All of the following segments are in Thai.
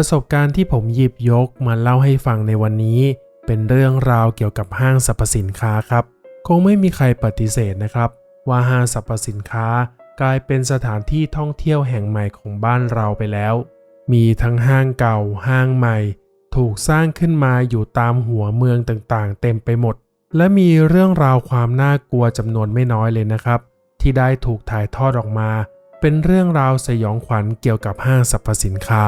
ประสบการณ์ที่ผมหยิบยกมาเล่าให้ฟังในวันนี้ เป็นเรื่องราวเกี่ยวกับห้างสรรพสินค้าครับ คงไม่มีใครปฏิเสธนะครับ ว่าห้างสรรพสินค้ากลายเป็นสถานที่ท่องเที่ยวแห่งใหม่ของบ้านเราไปแล้ว มีทั้งห้างเก่าห้างใหม่ ถูกสร้างขึ้นมาอยู่ตามหัวเมืองต่างๆ เต็มไปหมด และมีเรื่องราวความน่ากลัวจำนวนไม่น้อยเลยนะครับ ที่ได้ถูกถ่ายทอดออกมา เป็นเรื่องราวสยองขวัญเกี่ยวกับห้างสรรพสินค้า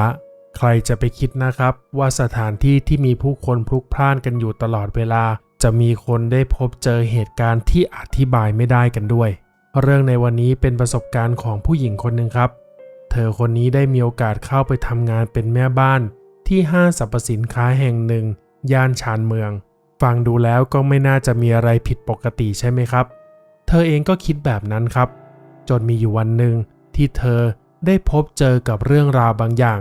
ใครจะไปคิดนะครับว่าสถานที่ที่มีผู้คนพลุกพล่านกันอยู่ตลอดเวลา จะมีคนได้พบเจอเหตุการณ์ที่อธิบายไม่ได้กันด้วย เรื่องในวันนี้เป็นประสบการณ์ของผู้หญิงคนหนึ่งครับ เธอคนนี้ได้มีโอกาสเข้าไปทำงานเป็นแม่บ้านที่ห้างสรรพสินค้าแห่งหนึ่ง ย่านชานเมือง ฟังดูแล้วก็ไม่น่าจะมีอะไรผิดปกติใช่ไหมครับ เธอเองก็คิดแบบนั้นครับ จนมีอยู่วันหนึ่งที่เธอได้พบเจอกับเรื่องราวบางอย่าง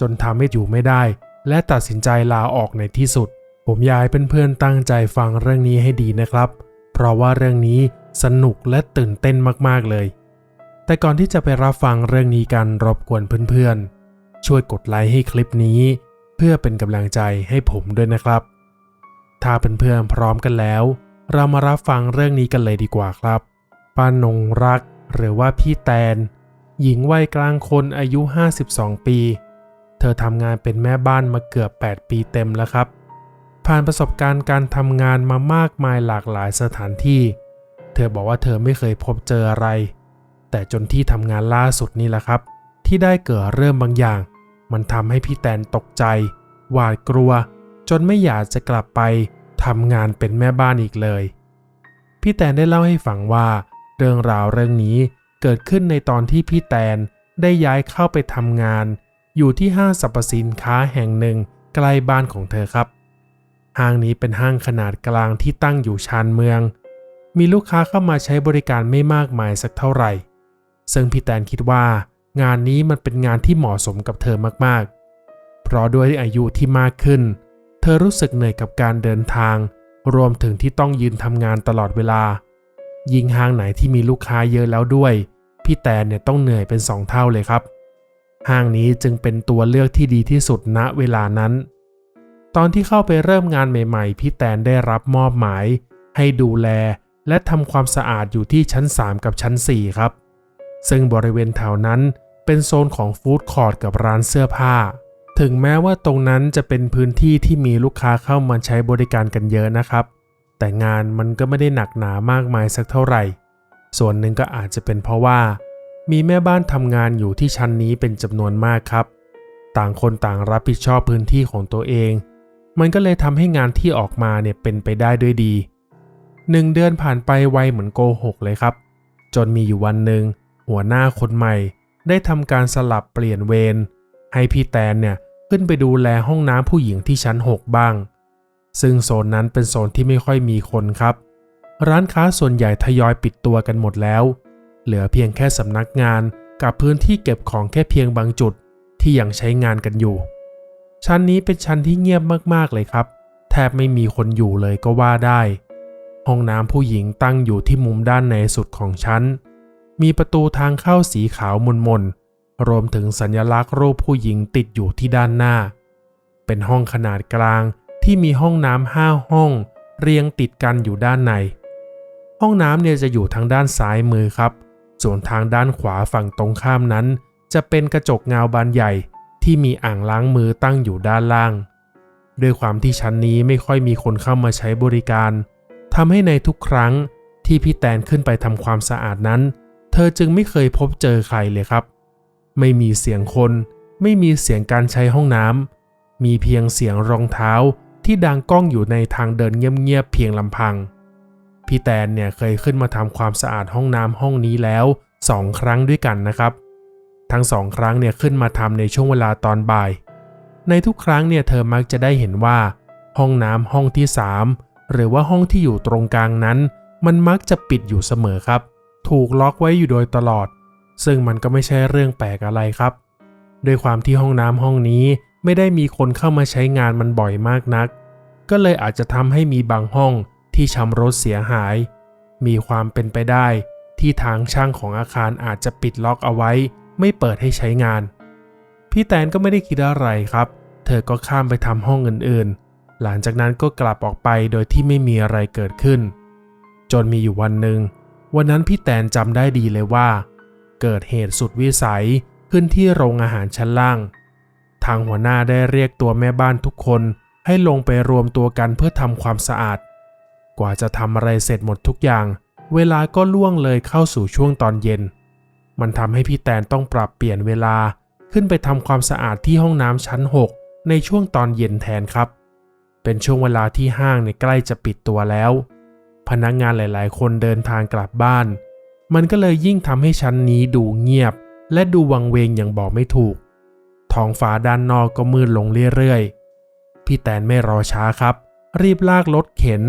จนทำให้อยู่ไม่ได้ และตัดสินใจลาออกในที่สุด ผมอยากให้เพื่อนๆตั้งใจฟังเรื่องนี้ให้ดีนะครับ เพราะว่าเรื่องนี้สนุกและตื่นเต้นมากๆเลย แต่ก่อนที่จะไปรับฟังเรื่องนี้กันรบกวนเพื่อนๆ ช่วยกดไลค์ให้คลิปนี้ เพื่อเป็นกำลังใจให้ผมด้วยนะครับ ถ้าเพื่อนๆพร้อมกันแล้ว เรามารับฟังเรื่องนี้กันเลยดีกว่าครับป้านงรักหรือว่าพี่แตน หญิงวัยกลางคนอายุ 52 ปี อทำงานเป็นแม่บ้านมาเกือบ 8 ปีเต็มแล้วครับ ผ่านประสบการณ์การทำงานมามากมายหลากหลายสถานที่ เธอบอกว่าเธอไม่เคยพบเจออะไร แต่จนที่ทำงานล่าสุดนี่แหละครับ ที่ได้เกิดเรื่องบางอย่าง มันทำให้พี่แตนตกใจ หวาดกลัว จนไม่อยากจะกลับไปทำงานเป็นแม่บ้านอีกเลย พี่แตนได้เล่าให้ฟังว่า เรื่องราวเรื่องนี้เกิดขึ้นในตอนที่พี่แตนได้ย้ายเข้าไปทำงาน อยู่ที่ห้างสรรพสินค้าแห่งหนึ่งใกล้บ้านของเธอครับ ห้างนี้เป็นห้างขนาดกลางที่ตั้งอยู่ชานเมือง มีลูกค้าเข้ามาใช้บริการไม่มากมายสักเท่าไหร่ ซึ่งพี่แตนคิดว่า งานนี้มันเป็นงานที่เหมาะสมกับเธอมากๆ เพราะด้วยอายุที่มากขึ้น เธอรู้สึกเหนื่อยกับการเดินทาง รวมถึงที่ต้องยืนทำงานตลอดเวลา ยิ่งห้างไหนที่มีลูกค้าเยอะแล้วด้วย พี่แตนเนี่ยต้องเหนื่อยเป็นสองเท่าเลยครับ ห้างนี้จึงเป็นตัวเลือกที่ดีที่สุดณเวลานั้น ตอนที่เข้าไปเริ่มงานใหม่ๆ พี่แตนได้รับมอบหมาย ให้ดูแลและทำความสะอาดอยู่ที่ชั้น 3 กับชั้น 4 ครับ ซึ่งบริเวณแถวนั้นเป็นโซนของฟู้ดคอร์ทกับร้านเสื้อผ้า ถึงแม้ว่าตรงนั้นจะเป็นพื้นที่ที่มีลูกค้าเข้ามาใช้บริการกันเยอะนะครับ แต่งานมันก็ไม่ได้หนักหนามากมายสักเท่าไหร่ ส่วนหนึ่งก็อาจจะเป็นเพราะว่า มีแม่บ้านทำงานอยู่ที่ชั้นนี้เป็นจำนวนมากครับ ต่างคนต่างรับผิดชอบพื้นที่ของตัวเอง มันก็เลยทำให้งานที่ออกมาเนี่ยเป็นไปได้ด้วยดีหนึ่งเดือนผ่านไปไวเหมือนโกหกเลยครับ จนมีอยู่วันหนึ่งหัวหน้าคนใหม่ ได้ทำการสลับเปลี่ยนเวรให้พี่แตนเนี่ยขึ้นไปดูแลห้องน้ำผู้หญิงที่ชั้น 6 บ้าง ซึ่งโซนนั้นเป็นโซนที่ไม่ค่อยมีคนครับ ร้านค้าส่วนใหญ่ทยอยปิดตัวกันหมดแล้ว เหลือเพียงแค่สำนักงานกับพื้นที่เก็บของแค่เพียงบางจุดที่ยังใช้งานกันอยู่ ชั้นนี้เป็นชั้นที่เงียบมากๆเลยครับ แทบไม่มีคนอยู่เลยก็ว่าได้ ห้องน้ำผู้หญิงตั้งอยู่ที่มุมด้านในสุดของชั้น มีประตูทางเข้าสีขาวมนๆรวมถึงสัญลักษณ์รูปผู้หญิงติดอยู่ที่ด้านหน้า เป็นห้องขนาดกลางที่มีห้องน้ำห้าห้อง เรียงติดกันอยู่ด้านใน ห้องน้ำเนี่ยจะอยู่ทางด้านซ้ายมือครับ ส่วนทางด้านขวาฝั่งตรงข้ามนั้น จะเป็นกระจกเงาบานใหญ่ที่มีอ่างล้างมือตั้งอยู่ด้านล่าง ด้วยความที่ชั้นนี้ไม่ค่อยมีคนเข้ามาใช้บริการทำให้ในทุกครั้งที่พี่แตนขึ้นไปทำความสะอาดนั้น เธอจึงไม่เคยพบเจอใครเลยครับ ไม่มีเสียงคน ไม่มีเสียงการใช้ห้องน้ำมีเพียงเสียงรองเท้าที่ดังก้องอยู่ในทางเดินเงียบๆเพียงลำพัง พี่แตนเนี่ยเคยขึ้นมาทำความสะอาดห้องน้ำห้องนี้แล้วสองครั้งด้วยกันนะครับ ทั้งสองครั้งเนี่ยขึ้นมาทำในช่วงเวลาตอนบ่าย ในทุกครั้งเนี่ยเธอมักจะได้เห็นว่า ห้องน้ำห้องที่สามหรือว่าห้องที่อยู่ตรงกลางนั้น มันมักจะปิดอยู่เสมอครับ ถูกล็อกไว้อยู่โดยตลอด ซึ่งมันก็ไม่ใช่เรื่องแปลกอะไรครับด้วยความที่ห้องน้ำห้องนี้ไม่ได้มีคนเข้ามาใช้งานมันบ่อยมากนัก ก็เลยอาจจะทำให้มีบางห้อง ที่ชำรุดเสียหาย มีความเป็นไปได้ที่ทางช่างของอาคารอาจจะปิดล็อกเอาไว้ ไม่เปิดให้ใช้งาน พี่แตนก็ไม่ได้คิดอะไรครับ เธอก็ข้ามไปทำห้องอื่นๆ หลังจากนั้นก็กลับออกไปโดยที่ไม่มีอะไรเกิดขึ้น จนมีอยู่วันหนึ่ง วันนั้นพี่แตนจำได้ดีเลยว่า เกิดเหตุสุดวิสัยขึ้นที่โรงอาหารชั้นล่าง ทางหัวหน้าได้เรียกตัวแม่บ้านทุกคนให้ลงไปรวมตัวกันเพื่อทำความสะอาด กว่าจะทำอะไรเสร็จหมดทุกอย่าง เวลาก็ล่วงเลยเข้าสู่ช่วงตอนเย็น มันทำให้พี่แตนต้องปรับเปลี่ยนเวลาขึ้นไปทำความสะอาดที่ห้องน้ำชั้น 6 ในช่วงตอนเย็นแทนครับ เป็นช่วงเวลาที่ห้างในใกล้จะปิดตัวแล้ว พนักงงานหลาย ๆ คนเดินทางกลับบ้าน มันก็เลยยิ่งทำให้ชั้นนี้ดูเงียบ และดูวังเวงอย่างบอกไม่ถูก ท้องฟ้าด้านนอกก็มืดลงเรื่อย ๆ พี่แตนไม่รอช้าครับ รีบลากรถเข็น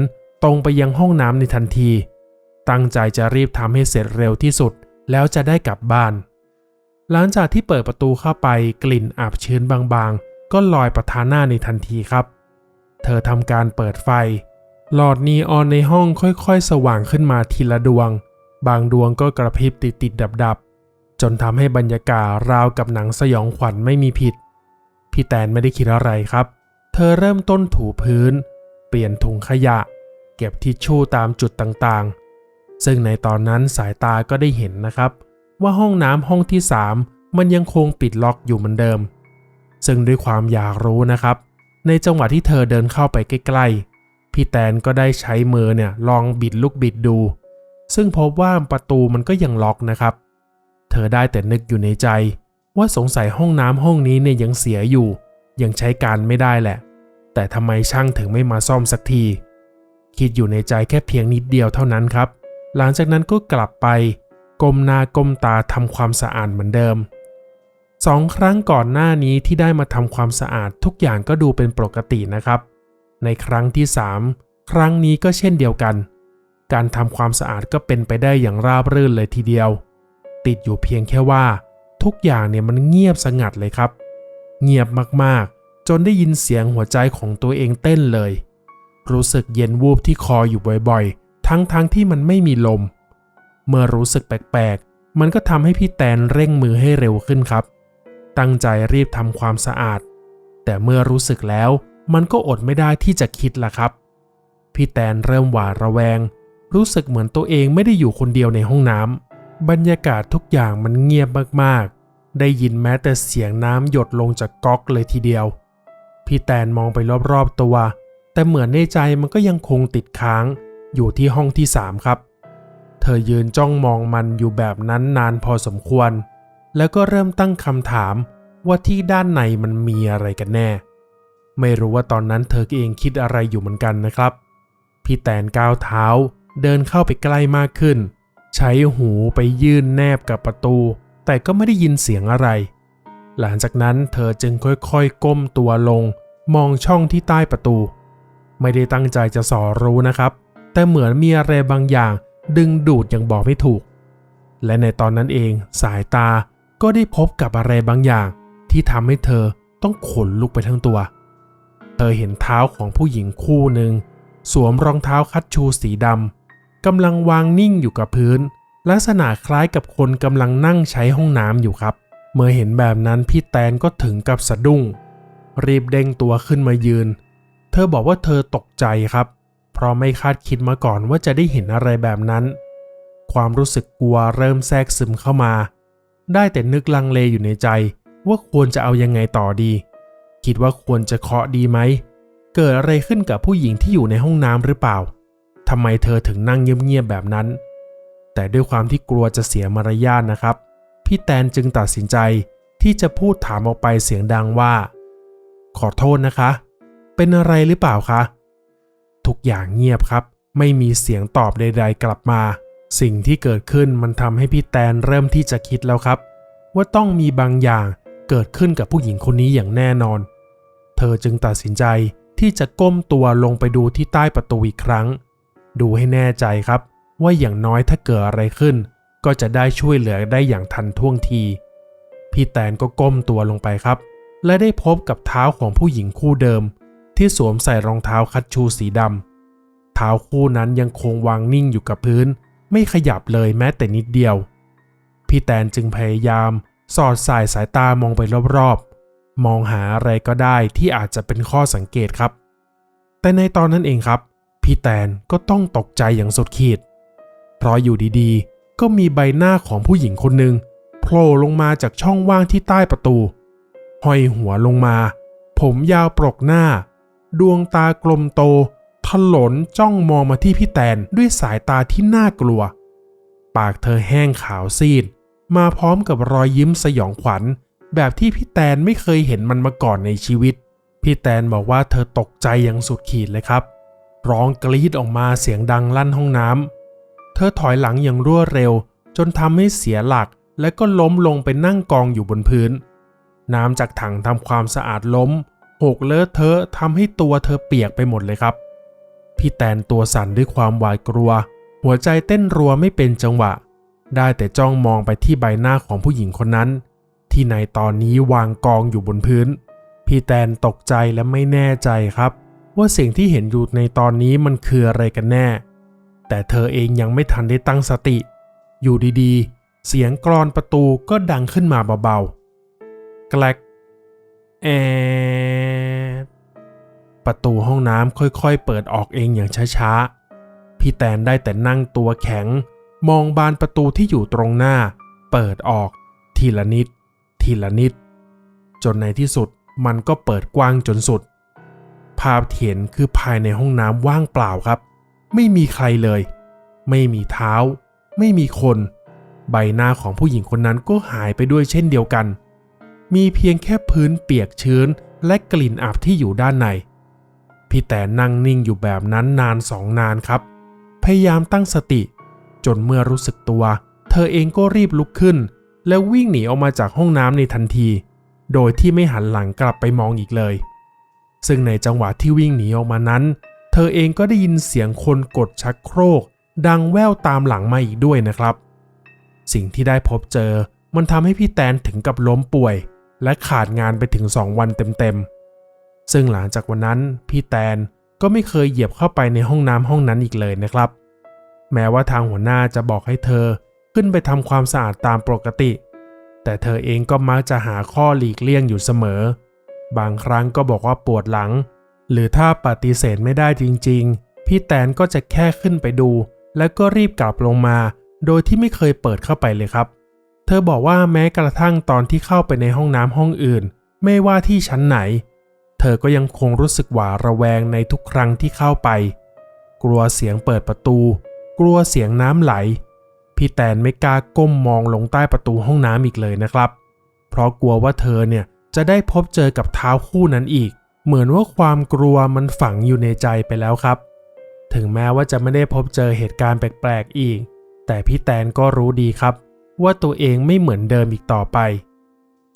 ตรงไปยังห้องน้ำในทันที ตั้งใจจะรีบทำให้เสร็จเร็วที่สุดแล้วจะได้กลับบ้าน หลังจากที่เปิดประตูเข้าไปกลิ่นอับชื้นบางๆ ก็ลอยประทานหน้าในทันทีครับ เธอทำการเปิดไฟ หลอดนีออนในห้องค่อยๆ สว่างขึ้นมาทีละดวง บางดวงก็กระพริบติดๆดับๆ จนทำให้บรรยากาศราวกับหนังสยองขวัญไม่มีผิด พี่แตนไม่ได้คิดอะไรครับ เธอเริ่มต้นถูพื้น เปลี่ยนถุงขยะ เก็บทิชชู่ตามจุดต่างๆ ซึ่งในตอนนั้นสายตาก็ได้เห็นนะครับ ว่าห้องน้ำห้องที่ 3 มันยังคงปิดล็อกอยู่เหมือนเดิม ซึ่งด้วยความอยากรู้นะครับ ในจังหวะที่เธอเดินเข้าไปใกล้ๆ พี่แตนก็ได้ใช้มือเนี่ยลองบิดลูกบิดดู ซึ่งพบว่าประตูมันก็ยังล็อกนะครับ เธอได้แต่นึกอยู่ในใจ ว่าสงสัยห้องน้ำห้องนี้เนี่ยยังเสียอยู่ ยังใช้การไม่ได้แหละ แต่ทำไมช่างถึงไม่มาซ่อมสักที คิดอยู่ในใจแค่เพียงนิดเดียวเท่านั้นครับ หลังจากนั้นก็กลับไปก้มหน้าก้มตาทำความสะอาดเหมือนเดิมสองครั้งก่อนหน้านี้ที่ได้มาทำความสะอาดทุกอย่างก็ดูเป็นปกตินะครับ ในครั้งที่ 3 ครั้งนี้ก็เช่นเดียวกัน การทำความสะอาดก็เป็นไปได้อย่างราบรื่นเลยทีเดียว ติดอยู่เพียงแค่ว่า ทุกอย่างเนี่ยมันเงียบสงัดเลยครับ เงียบมากๆ จนได้ยินเสียงหัวใจของตัวเองเต้นเลย รู้สึกเย็นวูบที่คออยู่บ่อยๆ ทั้งๆทที่มันไม่มีลม เมื่อรู้สึกแปลกๆ มันก็ทำให้พี่แตนเร่งมือให้เร็วขึ้นครับ ตั้งใจรีบทำความสะอาด แต่เมื่อรู้สึกแล้วมันก็อดไม่ได้ที่จะคิดล่ะครับ พี่แตนเริ่มหวาดระแวง รู้สึกเหมือนตัวเองไม่ได้อยู่คนเดียวในห้องน้ำบรรยากาศทุกอย่างมันเงียบมากๆ ได้ยินแม้แต่เสียงน้ำหยดลงจากก๊อกเลยทีเดียว พี่แตนมองไปรอบๆตัว แต่เหมือนในใจมันก็ยังคงติดค้างอยู่ที่ห้องที่สามครับ เธอยืนจ้องมองมันอยู่แบบนั้นนานพอสมควร แล้วก็เริ่มตั้งคำถามว่าที่ด้านในมันมีอะไรกันแน่ ไม่รู้ว่าตอนนั้นเธอเองคิดอะไรอยู่เหมือนกันนะครับ พี่แตนก้าวเท้าเดินเข้าไปใกล้มากขึ้น ใช้หูไปยื่นแนบกับประตู แต่ก็ไม่ได้ยินเสียงอะไร หลังจากนั้นเธอจึงค่อยๆ ก้มตัวลง มองช่องที่ใต้ประตู ไม่ได้ตั้งใจจะสอรู้นะครับ แต่เหมือนมีอะไรบางอย่างดึงดูดอย่างบอกไม่ถูก และในตอนนั้นเองสายตาก็ได้พบกับอะไรบางอย่าง ที่ทำให้เธอต้องขนลุกไปทั้งตัว เธอเห็นเท้าของผู้หญิงคู่หนึ่ง สวมรองเท้าคัดชูสีดำกำลังวางนิ่งอยู่กับพื้น ลักษณะคล้ายกับคนกำลังนั่งใช้ห้องน้ำอยู่ครับ เมื่อเห็นแบบนั้นพี่แตนก็ถึงกับสะดุ้ง รีบเด้งตัวขึ้นมายืน เธอบอกว่าเธอตกใจครับ เพราะไม่คาดคิดมาก่อนว่าจะได้เห็นอะไรแบบนั้น ความรู้สึกกลัวเริ่มแทรกซึมเข้ามา ได้แต่นึกลังเลอยู่ในใจ ว่าควรจะเอายังไงต่อดี คิดว่าควรจะเคาะดีไหม เกิดอะไรขึ้นกับผู้หญิงที่อยู่ในห้องน้ำหรือเปล่าทำไมเธอถึงนั่งเงียบๆแบบนั้น แต่ด้วยความที่กลัวจะเสียมารยาทนะครับ พี่แตนจึงตัดสินใจที่จะพูดถามออกไปเสียงดังว่า ขอโทษนะคะ เป็นอะไรหรือเปล่าคะ ทุกอย่างเงียบครับ ไม่มีเสียงตอบใด ๆ กลับมา สิ่งที่เกิดขึ้นมันทำให้พี่แตนเริ่มที่จะคิดแล้วครับ ว่าต้องมีบางอย่างเกิดขึ้นกับผู้หญิงคนนี้อย่างแน่นอน เธอจึงตัดสินใจที่จะก้มตัวลงไปดูที่ใต้ประตูอีกครั้ง ดูให้แน่ใจครับ ว่าอย่างน้อยถ้าเกิดอะไรขึ้น ก็จะได้ช่วยเหลือได้อย่างทันท่วงที พี่แตนก็ก้มตัวลงไปครับ และได้พบกับเท้าของผู้หญิงคู่เดิม ที่สวมใส่รองเท้าคัดชูสีดำเท้าคู่นั้นยังคงวางนิ่งอยู่กับพื้น ไม่ขยับเลยแม้แต่นิดเดียว พี่แตนจึงพยายาม สอดสายสายตามองไปรอบๆ มองหาอะไรก็ได้ที่อาจจะเป็นข้อสังเกตครับ แต่ในตอนนั้นเองครับ พี่แตนก็ต้องตกใจอย่างสุดขีด เพราะอยู่ดีๆ ก็มีใบหน้าของผู้หญิงคนหนึ่งโผล่ลงมาจากช่องว่างที่ใต้ประตูห้อยหัวลงมา ผมยาวปรกหน้า ดวงตากลมโต ถลนจ้องมองมาที่พี่แตนด้วยสายตาที่น่ากลัว ปากเธอแห้งขาวซีด มาพร้อมกับรอยยิ้มสยองขวัญ แบบที่พี่แตนไม่เคยเห็นมันมาก่อนในชีวิต พี่แตนบอกว่าเธอตกใจอย่างสุดขีดเลยครับ ร้องกรีดออกมาเสียงดังลั่นห้องน้ำ เธอถอยหลังอย่างรวดเร็ว จนทำให้เสียหลักและก็ล้มลงไปนั่งกองอยู่บนพื้น น้ำจากถังทำความสะอาดล้ม หกเลอะเทอะทำให้ตัวเธอเปียกไปหมดเลยครับ พี่แตนตัวสั่นด้วยความหวาดกลัว หัวใจเต้นรัวไม่เป็นจังหวะ ได้แต่จ้องมองไปที่ใบหน้าของผู้หญิงคนนั้น ที่ในตอนนี้วางกองอยู่บนพื้น พี่แตนตกใจและไม่แน่ใจครับ ว่าสิ่งที่เห็นอยู่ในตอนนี้มันคืออะไรกันแน่ แต่เธอเองยังไม่ทันได้ตั้งสติ อยู่ดีๆ เสียงกรอนประตูก็ดังขึ้นมาเบาๆ แกลกแอ ประตูห้องน้ำค่อยๆ เปิดออกเองอย่างช้าๆ พี่แตนได้แต่นั่งตัวแข็ง มองบานประตูที่อยู่ตรงหน้า เปิดออก ทีละนิด ทีละนิด จนในที่สุดมันก็เปิดกว้างจนสุด ภาพเห็นคือภายในห้องน้ำว่างเปล่าครับ ไม่มีใครเลย ไม่มีเท้า ไม่มีคน ใบหน้าของผู้หญิงคนนั้นก็หายไปด้วยเช่นเดียวกัน มีเพียงแค่พื้นเปียกชื้นและกลิ่นอับที่อยู่ด้านใน พี่แต่นั่งนิ่งอยู่แบบนั้นนานสองนานครับ พยายามตั้งสติ จนเมื่อรู้สึกตัว เธอเองก็รีบลุกขึ้น แล้ววิ่งหนีออกมาจากห้องน้ำในทันที โดยที่ไม่หันหลังกลับไปมองอีกเลย ซึ่งในจังหวะที่วิ่งหนีออกมานั้น เธอเองก็ได้ยินเสียงคนกดชักโครก ดังแว่วตามหลังมาอีกด้วยนะครับ สิ่งที่ได้พบเจอมันทำให้พี่แตนถึงกับล้มป่วย และขาดงานไปถึง2วันเต็มๆ ซึ่งหลังจากวันนั้นพี่แตนก็ไม่เคยเหยียบเข้าไปในห้องน้ำห้องนั้นอีกเลยนะครับ แม้ว่าทางหัวหน้าจะบอกให้เธอขึ้นไปทำความสะอาดตามปกติ แต่เธอเองก็มักจะหาข้อหลีกเลี่ยงอยู่เสมอ บางครั้งก็บอกว่าปวดหลัง หรือถ้าปฏิเสธไม่ได้จริง ๆ พี่แตนก็จะแค่ขึ้นไปดู แล้วก็รีบกลับลงมา โดยที่ไม่เคยเปิดเข้าไปเลยครับ เธอบอกว่าแม้กระทั่งตอนที่เข้าไปในห้องน้ำห้องอื่น ไม่ว่าที่ชั้นไหน เธอก็ยังคงรู้สึกหวาดระแวงในทุกครั้งที่เข้าไป กลัวเสียงเปิดประตู กลัวเสียงน้ำไหล พี่แตนไม่กล้าก้มมองลงใต้ประตูห้องน้ำอีกเลยนะครับ เพราะกลัวว่าเธอเนี่ยจะได้พบเจอกับเท้าคู่นั้นอีก เหมือนว่าความกลัวมันฝังอยู่ในใจไปแล้วครับ ถึงแม้ว่าจะไม่ได้พบเจอเหตุการณ์แปลกๆอีก แต่พี่แตนก็รู้ดีครับ ว่าตัวเองไม่เหมือนเดิมอีกต่อไป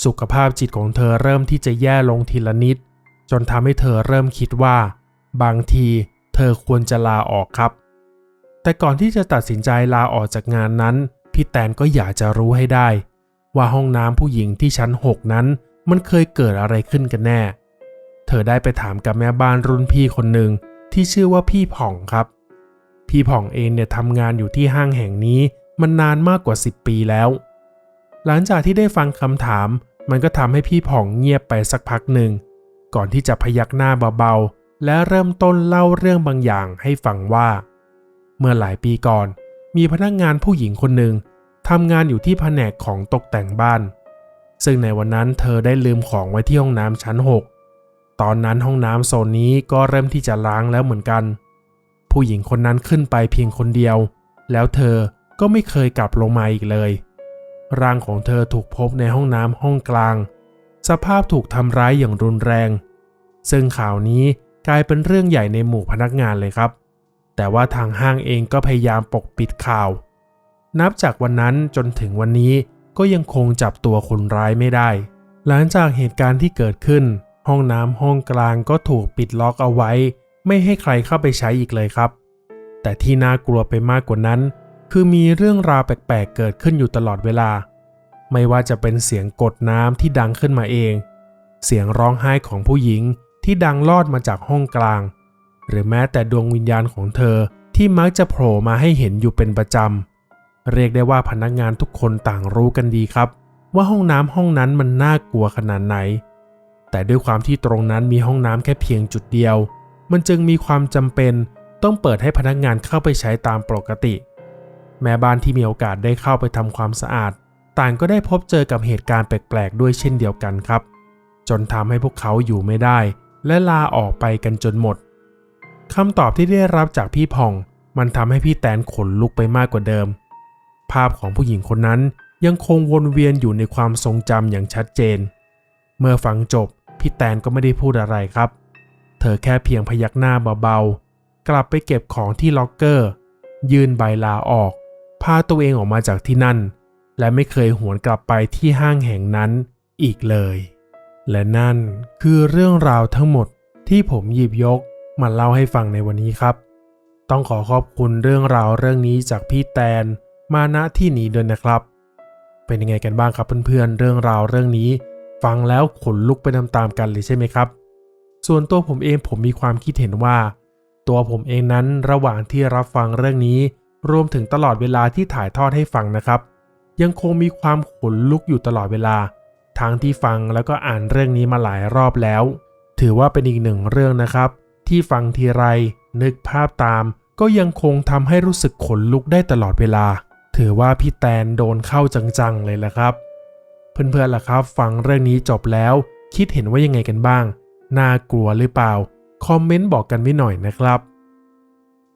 สุขภาพจิตของเธอเริ่มที่จะแย่ลงทีละนิด จนทำให้เธอเริ่มคิดว่า บางทีเธอควรจะลาออกครับ แต่ก่อนที่จะตัดสินใจลาออกจากงานนั้น พี่แตนก็อยากจะรู้ให้ได้ ว่าห้องน้ำผู้หญิงที่ชั้น 6 นั้น มันเคยเกิดอะไรขึ้นกันแน่ เธอได้ไปถามกับแม่บ้านรุ่นพี่คนหนึ่งที่ชื่อว่าพี่ผ่องครับ พี่ผ่องเองเนี่ยทำงานอยู่ที่ห้างแห่งนี้มันนานมากกว่า 10 ปีแล้ว หลังจากที่ได้ฟังคำถาม มันก็ทำให้พี่ผ่องเงียบไปสักพักหนึ่ง ก่อนที่จะพยักหน้าเบาๆ และเริ่มต้นเล่าเรื่องบางอย่างให้ฟังว่า เมื่อหลายปีก่อน มีพนักงานผู้หญิงคนหนึ่งทำงานอยู่ที่แผนกของตกแต่งบ้าน ซึ่งในวันนั้นเธอได้ลืมของไว้ที่ห้องน้ำชั้น 6 ตอนนั้นห้องน้ำโซนนี้ก็เริ่มที่จะล้างแล้วเหมือนกัน ผู้หญิงคนนั้นขึ้นไปเพียงคนเดียว แล้วเธอก็ไม่เคยกลับลงมาอีกเลย ร่างของเธอถูกพบในห้องน้ำห้องกลาง สภาพถูกทำร้ายอย่างรุนแรง ซึ่งข่าวนี้กลายเป็นเรื่องใหญ่ในหมู่พนักงานเลยครับ แต่ว่าทางห้างเองก็พยายามปกปิดข่าว นับจากวันนั้นจนถึงวันนี้ก็ยังคงจับตัวคนร้ายไม่ได้ หลังจากเหตุการณ์ที่เกิดขึ้น ห้องน้ำห้องกลางก็ถูกปิดล็อกเอาไว้ ไม่ให้ใครเข้าไปใช้อีกเลยครับ แต่ที่น่ากลัวไปมากกว่านั้น คือมีเรื่องราวแปลกๆเกิดขึ้นอยู่ตลอดเวลา ไม่ว่าจะเป็นเสียงกดน้ำที่ดังขึ้นมาเอง เสียงร้องไห้ของผู้หญิงที่ดังลอดมาจากห้องกลาง หรือแม้แต่ดวงวิญญาณของเธอที่มักจะโผล่มาให้เห็นอยู่เป็นประจำ เรียกได้ว่าพนักงานทุกคนต่างรู้กันดีครับ ว่าห้องน้ำห้องนั้นมันน่ากลัวขนาดไหน แต่ด้วยความที่ตรงนั้นมีห้องน้ำแค่เพียงจุดเดียว มันจึงมีความจำเป็นต้องเปิดให้พนักงานเข้าไปใช้ตามปกติ แม่บ้านที่มีโอกาสได้เข้าไปทำความสะอาด ต่างก็ได้พบเจอกับเหตุการณ์แปลกๆ ด้วยเช่นเดียวกันครับ จนทำให้พวกเขาอยู่ไม่ได้ และลาออกไปกันจนหมดคำตอบที่ได้รับจากพี่พอง มันทำให้พี่แตนขนลุกไปมากกว่าเดิม ภาพของผู้หญิงคนนั้นยังคงวนเวียนอยู่ในความทรงจำอย่างชัดเจน เมื่อฟังจบพี่แตนก็ไม่ได้พูดอะไรครับ เธอแค่เพียงพยักหน้าเบาๆ กลับไปเก็บของที่ล็อกเกอร์ ยื่นใบลาออก พาตัวเองออกมาจากที่นั่น และไม่เคยหวนกลับไปที่ห้างแห่งนั้นอีกเลย และนั่นคือเรื่องราวทั้งหมดที่ผมหยิบยกมาเล่าให้ฟังในวันนี้ครับ ต้องขอขอบคุณเรื่องราวเรื่องนี้จากพี่แตนมาณที่นี้ด้วยนะครับ เป็นยังไงกันบ้างครับเพื่อนๆเรื่องราวเรื่องนี้ ฟังแล้วขนลุกไปตามๆกันเลยใช่ไหมครับ ส่วนตัวผมเองผมมีความคิดเห็นว่า ตัวผมเองนั้นระหว่างที่รับฟังเรื่องนี้ รวมถึงตลอดเวลาที่ถ่ายทอดให้ฟังนะครับ ยังคงมีความขนลุกอยู่ตลอดเวลาทั้งที่ฟังแล้วก็อ่านเรื่องนี้มาหลายรอบแล้ว ถือว่าเป็นอีกหนึ่งเรื่องนะครับ ที่ฟังทีไรนึกภาพตาม ก็ยังคงทำให้รู้สึกขนลุกได้ตลอดเวลา ถือว่าพี่แตนโดนเข้าจังๆเลยละครับ เพื่อนๆล่ะครับ ฟังเรื่องนี้จบแล้ว คิดเห็นว่ายังไงกันบ้าง น่ากลัวหรือเปล่า คอมเมนต์บอกกันไว้หน่อยนะครับ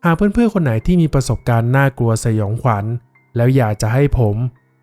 หากเพื่อนๆคนไหนที่มีประสบการณ์น่ากลัวสยองขวัญ แล้วอยากจะให้ผม